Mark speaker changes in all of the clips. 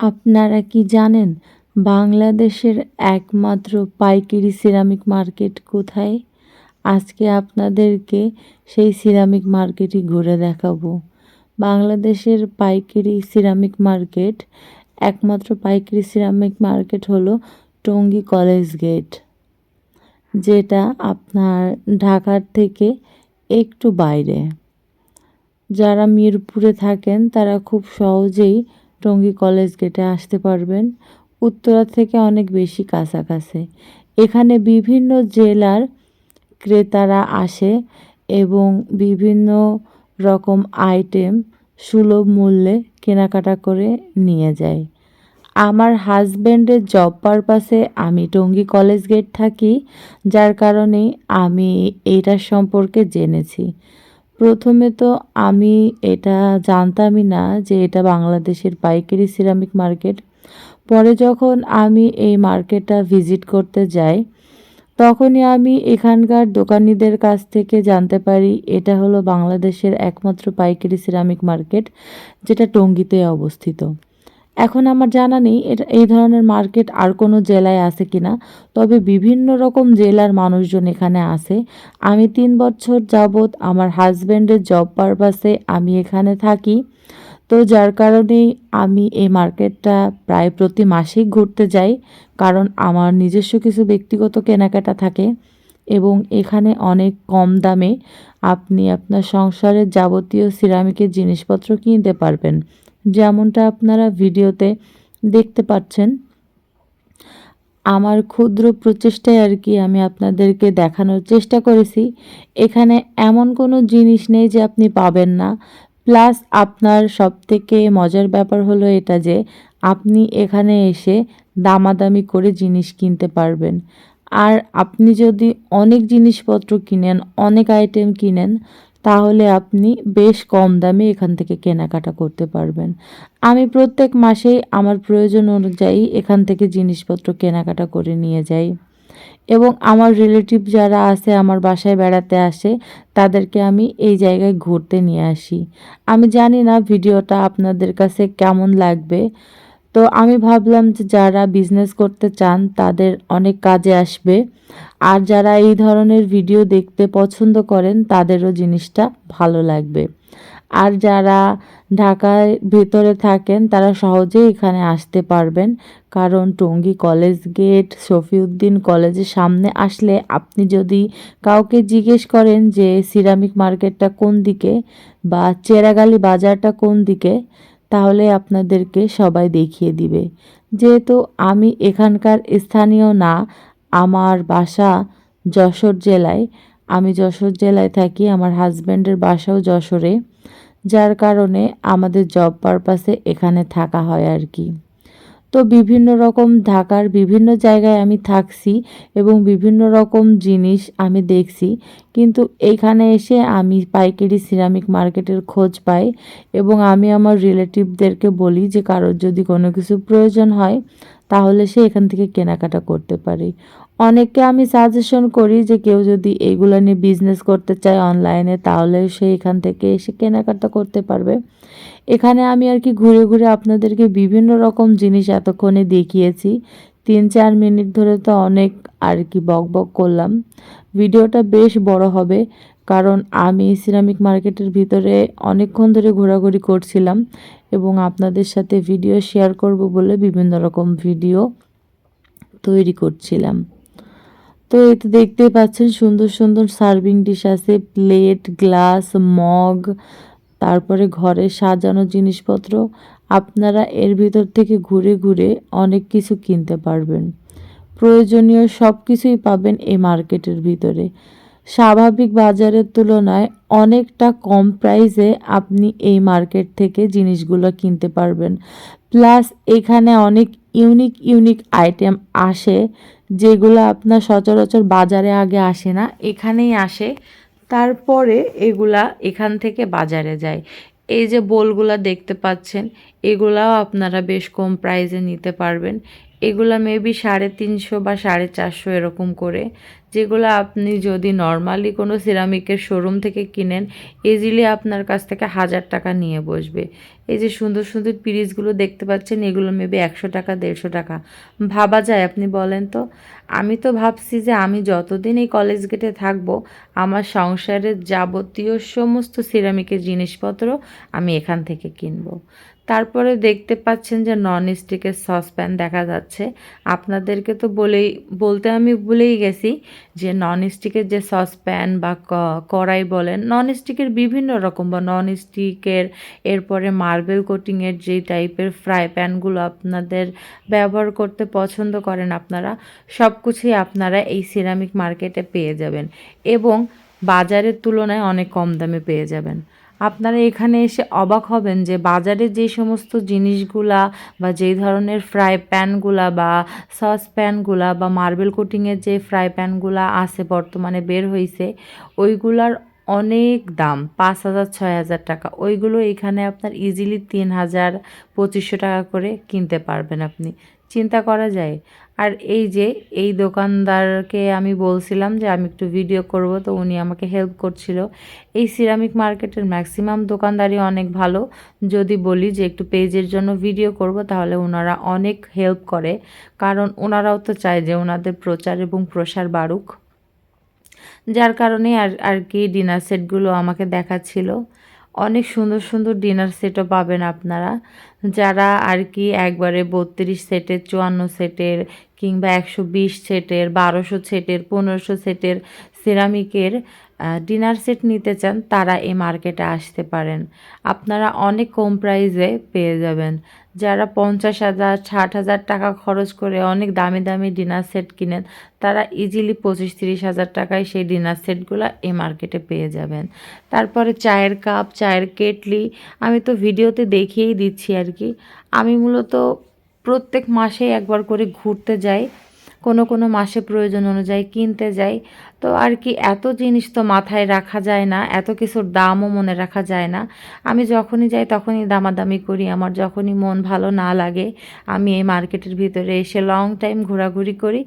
Speaker 1: আপনারা কি জানেন বাংলাদেশের একমাত্র পাইকারি সিরামিক মার্কেট কোথায়? আজকে আপনাদেরকে সেই সিরামিক মার্কেটই ঘুরে দেখাবো। বাংলাদেশের পাইকারি সিরামিক মার্কেট, একমাত্র পাইকারি সিরামিক মার্কেট হলো টঙ্গী কলেজ গেট, যেটা আপনার ঢাকার থেকে একটু বাইরে। যারা মিরপুরে থাকেন, তারা খুব সহজেই টঙ্গী কলেজ গেটে আসতে পারবেন। উত্তরা থেকে অনেক বেশি কাছাকাছি। এখানে বিভিন্ন জেলার ক্রেতারা আসে এবং বিভিন্ন রকম আইটেম সুলভ মূল্যে কেনাকাটা করে নিয়ে যায়। আমার হাজব্যান্ডের জব পারপাসে আমি টঙ্গী কলেজ গেট থাকি, যার কারণে আমি এইটার সম্পর্কে জেনেছি। প্রথমে তো আমি এটা জানতামই না যে এটা বাংলাদেশের পাইকারি সিরামিক মার্কেট। পরে যখন আমি এই মার্কেটটা ভিজিট করতে যাই, তখনই আমি এখানকার দোকানিদের কাছ থেকে জানতে পারি এটা হলো বাংলাদেশের একমাত্র পাইকারি সিরামিক মার্কেট, যেটা টঙ্গিতে অবস্থিত। এখন আমার জানা নেই এটা এই ধরনের মার্কেট আর কোনো জেলায় আছে কিনা, তবে বিভিন্ন রকম জেলার মানুষজন এখানে আসে আমি তিন বছর যাবৎ আমার হাজব্যান্ডের জব পারপাসে আমি এখানে থাকি। তো যার কারণেই আমি এই মার্কেটটা প্রায় প্রতি মাসেই ঘুরতে যাই, কারণ আমার নিজস্ব কিছু ব্যক্তিগত কেনাকাটা থাকে এবং এখানে অনেক কম দামে আপনি আপনার সংসারের যাবতীয় সিরামিকের জিনিসপত্র কিনতে পারবেন। যেমনটা আপনারা ভিডিওতে দেখতে পাচ্ছেন। আমার ক্ষুদ্র প্রচেষ্টায় আর কি আমি আপনাদেরকে দেখানোর চেষ্টা করেছি। এখানে এমন কোনো জিনিস নেই যে আপনি পাবেন না। প্লাস আপনার সবথেকে মজার ব্যাপার হলো এটা যে, আপনি এখানে এসে দামাদামি করে জিনিস কিনতে পারবেন। আর আপনি যদি অনেক জিনিসপত্র কিনেন, অনেক আইটেম কিনেন তাহলে আপনি বেশ কম দামে এখান থেকে কেনাকাটা করতে পারবেন। আমি প্রত্যেক মাসেই আমার প্রয়োজন অনুযায়ী এখান থেকে জিনিসপত্র কেনাকাটা করে নিয়ে যাই। এবং আমার রিলেটিভ যারা আছে, আমার বাসায় বেড়াতে আসে, তাদেরকে আমি এই জায়গায় ঘুরতে নিয়ে আসি। আমি জানি না ভিডিওটা আপনাদের কাছে কেমন লাগবে। তো আমি ভাবলাম যে যারা বিজনেস করতে চান, তাদের অনেক কাজে আসবে। আর যারা এই ধরনের ভিডিও দেখতে পছন্দ করেন, তাদেরও জিনিসটা ভালো লাগবে। আর যারা ঢাকার ভেতরে থাকেন, তারা সহজেই এখানে আসতে পারবেন। কারণ টঙ্গী কলেজ গেট শফিউদ্দিন কলেজের সামনে আসলে আপনি যদি কাউকে জিজ্ঞেস করেন যে সিরামিক মার্কেটটা কোন দিকে বা চেরাগালি বাজারটা কোন দিকে তাহলে আপনাদেরকে সবাই দেখিয়ে দিবে। যেহেতু আমি এখানকার স্থানীয় না, আমার বাসা যশোর জেলায়। আমি যশোর জেলায় থাকি, আমার হাজব্যান্ডের বাসাও যশোরে, যার কারণে আমাদের জব পারপাসে এখানে থাকা হয় আর কি। তো বিভিন্ন রকম ঢাকার বিভিন্ন জায়গায় আমি থাকছি এবং বিভিন্ন রকম জিনিস আমি দেখছি। কিন্তু এইখানে এসে আমি পাইকারি সিরামিক মার্কেটের খোঁজ পাই এবং আমি আমার রিলেটিভদেরকে বলি যে, কারোর যদি কোনো কিছু প্রয়োজন হয়, তাহলে সে এখান থেকে কেনাকাটা করতে পারে। অনেককে আমি সাজেশন করি যে কেউ যদি এগুলো নিয়ে বিজনেস করতে চায় অনলাইনে তাহলে সে এখান থেকে এসে কেনাকাটা করতে পারবে। এখানে আমি আর কি ঘুরে ঘুরে আপনাদেরকে বিভিন্ন রকম জিনিস এতক্ষণে দেখিয়েছি। তিন চার মিনিট ধরে তো অনেক আর কি বক বক করলাম। ভিডিওটা বেশ বড় হবে, কারণ আমি সিরামিক মার্কেটের ভিতরে অনেকক্ষণ ধরে ঘোরাঘুরি করছিলাম এবং আপনাদের সাথে ভিডিও শেয়ার করব বলে বিভিন্ন রকম ভিডিও তৈরি করছিলাম। তো এতে দেখতেই পাচ্ছেন সুন্দর সুন্দর সার্ভিং ডিশ আছে, প্লেট, গ্লাস, মগ, তারপরে ঘরে সাজানো জিনিসপত্র। আপনারা এর ভিতর থেকে ঘুরে ঘুরে অনেক কিছু কিনতে পারবেন। প্রয়োজনীয় সব কিছুই পাবেন এই মার্কেটের ভিতরে। স্বাভাবিক বাজারের তুলনায় অনেকটা কম প্রাইসে আপনি এই মার্কেট থেকে জিনিসগুলো কিনতে পারবেন। প্লাস এখানে অনেক ইউনিক ইউনিক আইটেম আসে। যেগুলো আপনার সচরাচর বাজারে আগে আসে না, এখানেই আসে। তারপরে এগুলা এখান থেকে বাজারে যায়। এই যে বোলগুলা দেখতে পাচ্ছেন, এগুলাও আপনারা বেশ কম প্রাইজে নিতে পারবেন। এগুলা মেবি সাড়ে তিনশো বা সাড়ে চারশো এরকম করে। যেগুলো আপনি যদি নর্মালি কোনো সিরামিকের শোরুম থেকে কিনেন ইজিলি আপনার কাছ থেকে হাজার টাকা নিয়ে বসবে। এই যে সুন্দর সুন্দর পিরিজগুলো দেখতে পাচ্ছেন, এগুলো মেবি একশো টাকা, দেড়শো টাকা। ভাবা যায় আপনি বলেন তো? আমি তো ভাবছি যে আমি যতদিন এই কলেজ গেটে থাকব, আমার সংসারের যাবতীয় সমস্ত সিরামিকের জিনিসপত্র আমি এখান থেকে কিনবো। তারপরে দেখতে পাচ্ছেন যে নন স্টিকের সসপ্যান দেখা যাচ্ছে। আপনাদেরকে তো বলেই, বলতে আমি ভুলেই গেছি যে নন স্টিকের যে সসপ্যান বা কড়াই বলেন নন স্টিকের বিভিন্ন রকম বা নন স্টিকের এরপরে মার্বেল কোটিংয়ের যে টাইপের ফ্রাই প্যানগুলো আপনাদের ব্যবহার করতে পছন্দ করেন আপনারা সব কিছুই আপনারা এই সিরামিক মার্কেটে পেয়ে যাবেন এবং বাজারের তুলনায় অনেক কম দামে পেয়ে যাবেন। আপনারা এখানে এসে অবাক হবেন যে বাজারে যে সমস্ত জিনিসগুলা বা যেই ধরনের ফ্রাই প্যানগুলা বা সস প্যানগুলা বা মার্বেল কোটিংয়ের যে ফ্রাই প্যানগুলা আছে বর্তমানে বের হয়েছে ওইগুলার অনেক দাম, পাঁচ হাজার, ছয় হাজার টাকা। ওইগুলো এখানে আপনার ইজিলি তিন হাজার, পঁচিশশো টাকা করে কিনতে পারবেন আপনি। চিন্তা করা যায়। আর এই যে, এই দোকানদারকে আমি বলছিলাম যে, আমি একটু ভিডিও করব, তো উনি আমাকে হেল্প করছিল। এই সিরামিক মার্কেটের ম্যাক্সিমাম দোকানদারই অনেক ভালো। যদি বলি যে, একটু পেজের জন্য ভিডিও করব, তাহলে ওনারা অনেক হেল্প করে। কারণ ওনারাও তো চায় যে ওনাদের প্রচার এবং প্রসার বাড়ুক। যার কারণে আর আর কি ডিনার সেটগুলো আমাকে দেখাচ্ছিল। অনেক সুন্দর সুন্দর ডিনার সেটও পাবেন আপনারা। যারা আর কি একবারে বত্রিশ সেটের চুয়ান্ন সেটের কিংবা একশো বিশ সেটের বারোশো সেটের পনেরোশো সেটের সিরামিকের ডিনার সেট নিতে চান, তারা এই মার্কেটে আসতে পারেন। আপনারা অনেক কম প্রাইসে পেয়ে যাবেন। যারা পঞ্চাশ হাজার, ষাট হাজার টাকা খরচ করে অনেক দামি দামি ডিনার সেট কিনেন, তারা ইজিলি পঁচিশ তিরিশ হাজার টাকায় সেই ডিনার সেটগুলো এই মার্কেটে পেয়ে যাবেন। তারপরে চায়ের কাপ চায়ের কেটলি, আমি তো ভিডিওতে দেখিয়েই দিচ্ছি আর কি। আমি মূলত প্রত্যেক মাসে একবার করে ঘুরতে যাই কোনো কোনো মাসে প্রয়োজন অনুযায়ী কিনতে যাই। তো আর কি, এত জিনিস তো মাথায় রাখা যায় না, এত কিছুর দামও মনে রাখা যায় না। আমি যখনই যাই তখনই দামাদামি করি, আমার যখনই মন ভালো না লাগে, আমি এই মার্কেটের ভিতরে এসে লং টাইম ঘোরাঘুরি করি,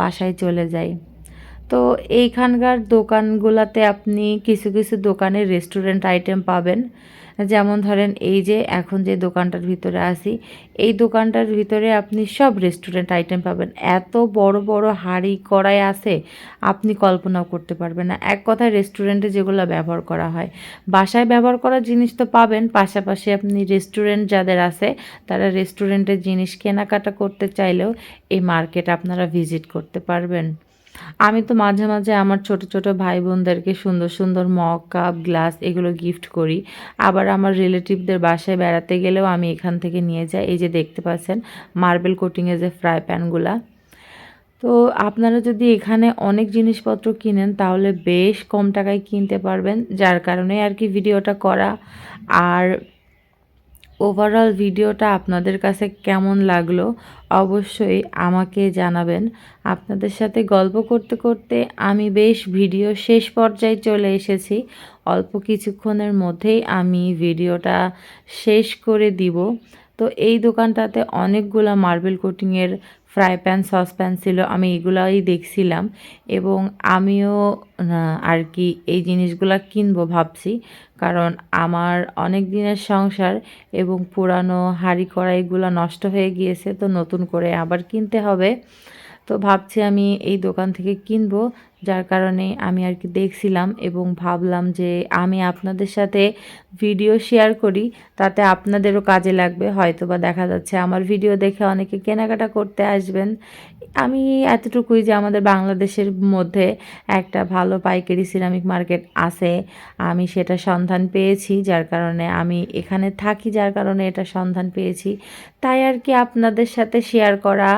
Speaker 1: বাসায় চলে যাই। তো এইখানকার দোকানগুলোতে আপনি কিছু কিছু দোকানে রেস্টুরেন্ট আইটেম পাবেন। যেমন ধরেন এই যে এখন যে দোকানটার ভিতরে আসি এই দোকানটার ভিতরে আপনি সব রেস্টুরেন্ট আইটেম পাবেন। এত বড় বড় হাঁড়ি, কড়াই আছে, আপনি কল্পনাও করতে পারবেন না। এক কথায় রেস্টুরেন্টে যেগুলো ব্যবহার করা হয়, বাসায় ব্যবহার করার জিনিস তো পাবেন, পাশাপাশি আপনি রেস্টুরেন্ট যাদের আছে, তারা রেস্টুরেন্টের জিনিস কেনাকাটা করতে চাইলেও এই মার্কেট আপনারা ভিজিট করতে পারবেন। আমি তো মাঝে মাঝে আমার ছোট ছোট ভাই বোনদেরকে সুন্দর সুন্দর মগ, কাপ, গ্লাস এগুলো গিফট করি। আবার আমার রিলেটিভদের বাসায় বেড়াতে গেলেও আমি এখান থেকে নিয়ে যাই। এই যে দেখতে পাচ্ছেন মার্বেল কোটিংয়ে যে ফ্রাই প্যানগুলা তো আপনারা যদি এখানে অনেক জিনিসপত্র কিনেন, তাহলে বেশ কম টাকায় কিনতে পারবেন, যার কারণে আর কি ভিডিওটা করা। আর ওভারঅল ভিডিওটা আপনাদের কাছে কেমন লাগল অবশ্যই আমাকে জানাবেন। আপনাদের সাথে গল্প করতে করতে আমি বেশ ভিডিও শেষ পর্যায়ে চলে এসেছি। অল্প কিছুক্ষণের মধ্যেই আমি ভিডিওটা শেষ করে দিব। তো এই দোকানটাতে অনেকগুলো মার্বেল কোটিংয়ের ফ্রাই প্যান সসপ্যান ছিল, আমি এগুলাই দেখছিলাম এবং আমিও আর কি এই জিনিসগুলো কিনবো ভাবছি। কারণ আমার অনেক দিনের সংসার এবং পুরানো হাঁড়ি কড়াইগুলো নষ্ট হয়ে গিয়েছে, তো নতুন করে আবার কিনতে হবে। তো ভাবছি আমি এই দোকান থেকে কিনবো। যার কারণে আমি আর কি দেখছিলাম এবং ভাবলাম যে আমি আপনাদের সাথে ভিডিও শেয়ার করি, তাতে আপনাদেরও কাজে লাগবে। হয়তো বা দেখা যাচ্ছে আমার ভিডিও দেখে অনেকে কেনাকাটা করতে আসবেন। আমি এতটুকুই যে আমাদের বাংলাদেশের মধ্যে একটা ভালো পাইকারি সিরামিক মার্কেট আছে, আমি সেটা সন্ধান পেয়েছি, যার কারণে আমি এখানে থাকি, যার কারণে এটা সন্ধান পেয়েছি। তাই আর কি আপনাদের সাথে শেয়ার করা,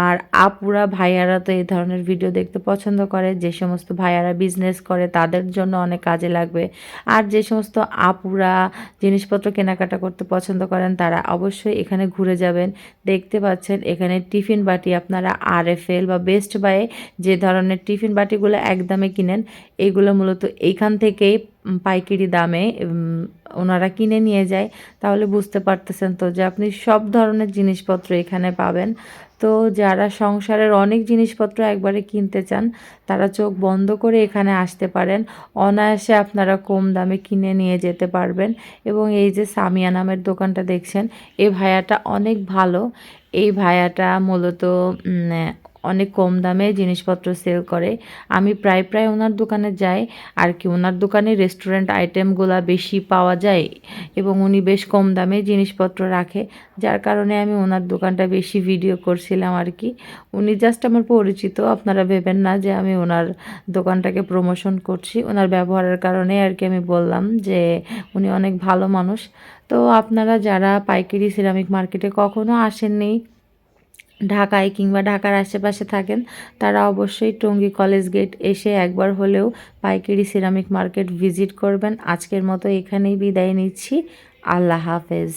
Speaker 1: আর আপুরা, ভাইয়ারা তো এই ধরনের ভিডিও দেখতে পছন্দ করে। যে সমস্ত ভাইয়ারা বিজনেস করে, তাদের জন্য অনেক কাজে লাগবে। আর যে সমস্ত আপুরা জিনিসপত্র কেনাকাটা করতে পছন্দ করেন, তারা অবশ্যই এখানে ঘুরে যাবেন। দেখতে পাচ্ছেন, এখানে টিফিন বাটি আপনারা আর এফ এল বা বেস্ট বায়ে যে ধরনের টিফিন বাটিগুলো একদমে কিনেন, এগুলো মূলত এইখান থেকেই পাইকারি দামে ওনারা কিনে নিয়ে যায়, তাহলে বুঝতে পারতেছেন তো যে আপনি সব ধরনের জিনিসপত্র এখানে পাবেন। তো যারা সংসারের অনেক জিনিসপত্র একবারে কিনতে চান, তারা চোখ বন্ধ করে এখানে আসতে পারেন। অনায়াসে আপনারা কম দামে কিনে নিয়ে যেতে পারবেন। এবং এই যে সামিয়া নামের দোকানটা দেখছেন এই ভায়াটা অনেক ভালো। এই ভায়াটা মূলত অনেক কম দামে জিনিসপত্র সেল করে। আমি প্রায় প্রায় ওনার দোকানে যাই, আর কি ওনার দোকানে রেস্টুরেন্ট আইটেমগুলা বেশি পাওয়া যায় এবং উনি বেশ কম দামে জিনিসপত্র রাখে। যার কারণে আমি ওনার দোকানটা বেশি ভিডিও করছিলাম আর কি। উনি জাস্ট আমার পরিচিত, আপনারা ভেবেন না যে আমি ওনার দোকানটাকে প্রমোশন করছি। ওনার ব্যবহারের কারণে আর কি আমি বললাম যে উনি অনেক ভালো মানুষ। তো আপনারা যারা পাইকারি সিরামিক মার্কেটে কখনো আসেননি ঢাকায় কিংবা ঢাকার আশেপাশে থাকেন, তারা অবশ্যই টঙ্গী কলেজ গেট এসে একবার হলেও পাইকারি সিরামিক মার্কেট ভিজিট করবেন। আজকের মতো এখানেই বিদায় নিচ্ছি। আল্লাহ হাফেজ।